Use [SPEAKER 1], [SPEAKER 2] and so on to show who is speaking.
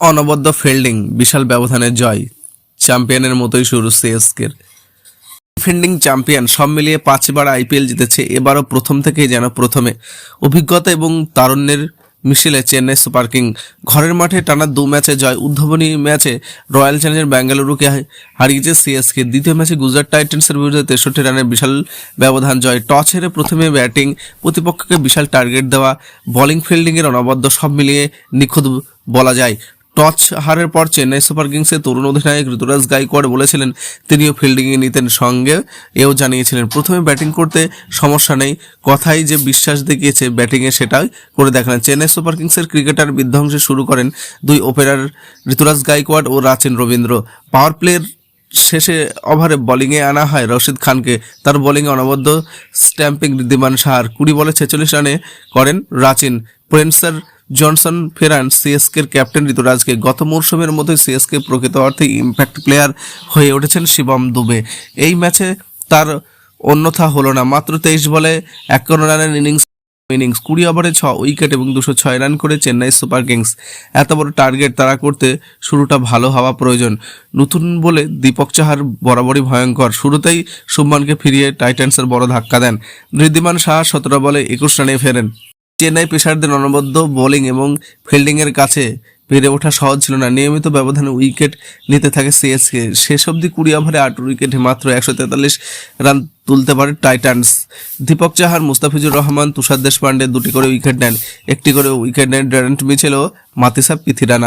[SPEAKER 1] অনবদ্য ফিল্ডিং, বিশাল ব্যবধানে জয়। চ্যাম্পিয়নের মতোই শুরু সিএসকের। ডিফেন্ডিং চ্যাম্পিয়ন, সব মিলিয়ে পাঁচবার আইপিএল জিতেছে, এবারও প্রথম থেকেই যেন প্রথমে। অভিজ্ঞতা এবং তারুণ্যের মিশেলে চেন্নাই সুপার কিং, ঘরের মাঠে টানা দু ম্যাচে জয় উদ্ভাবনী ম্যাচে রয়্যাল চ্যালেঞ্জার বেঙ্গালুরুকে হারিয়েছে সিএসকে। দ্বিতীয় ম্যাচে গুজরাট টাইটান্সের বিরুদ্ধে তেষট্টি রানের বিশাল ব্যবধান জয়, টস হেরে প্রথমে ব্যাটিং, প্রতিপক্ষকে বিশাল টার্গেট দেওয়া, বোলিং ফিল্ডিংয়ের অনবদ্য সব মিলিয়ে নিখুঁত বলা যায়। টচ হারের পর চেন্নাই সুপার কিংসের তরুণ অধিনায়ক ঋতুরাজ গাইকোয়াড় বলেছিলেন, তিনিও ফিল্ডিংয়ে নিতেন সঙ্গে এও জানিয়েছিলেন, প্রথমে ব্যাটিং করতে সমস্যা নেই, কথাই যে বিশ্বাস দেখিয়েছে ব্যাটিংয়ে সেটাই করে দেখালেন। চেন্নাই সুপার কিংসের ক্রিকেটার বিধ্বংসে শুরু করেন দুই ওপেনার ঋতুরাজ গাইকোয়াড় ও রাচেন রবীন্দ্র। পাওয়ার প্লের শেষে ওভারে বোলিংয়ে আনা হয় রশিদ খানকে। তার বোলিংয়ে অনবদ্য স্ট্যাম্পিং ঋদ্ধিমান সাহার কুড়ি বলে ছেচল্লিশ রানে করেন রাচিন। প্রেন্সার জনসন ফেরান সিএসকের ক্যাপ্টেন ঋতুরাজকে গত মরশুমের মতোই সিএসকে প্রকৃত অর্থে ইম্প্যাক্ট প্লেয়ার হয়ে উঠেছেন শিবম দুবে। এই ম্যাচে তার অন্যথা হলো না। মাত্র তেইশ বলে একান্ন রানের ইনিংস ইনিংস, কুড়ি ওভারে ছ উইকেট এবং দুশো ছয় রান করে চেন্নাই সুপার কিংস। এত বড় টার্গেট তারা করতে শুরুটা ভালো হওয়া প্রয়োজন। নতুন বলে দীপক চাহার বরাবরই ভয়ঙ্কর। শুরুতেই শুভমানকে ফিরিয়ে টাইটান্সের বড় ধাক্কা দেন। ঋদ্ধিমান সাহা সতেরো বলে একুশ রানে ফেরেন। চেন্নাই পেশারদের অনবদ্য বোলিং এবং ফিল্ডিংয়ের কাছে বেড়ে ওঠা সহজ ছিল না। নিয়মিত ব্যবধানে উইকেট নিতে থাকে সিএসকে। শেষ অবধি কুড়ি ওভারে আট উইকেটে মাত্র একশো তেতাল্লিশ রান তুলতে পারে টাইটান্স। দীপক চাহার, মুস্তাফিজুর রহমান, তুষার দেশপান্ডে দুটি করে উইকেট নেন। একটি করে উইকেট নেন ড্যারেন্ট মিচেল ও মাতিসা পিথিরানা।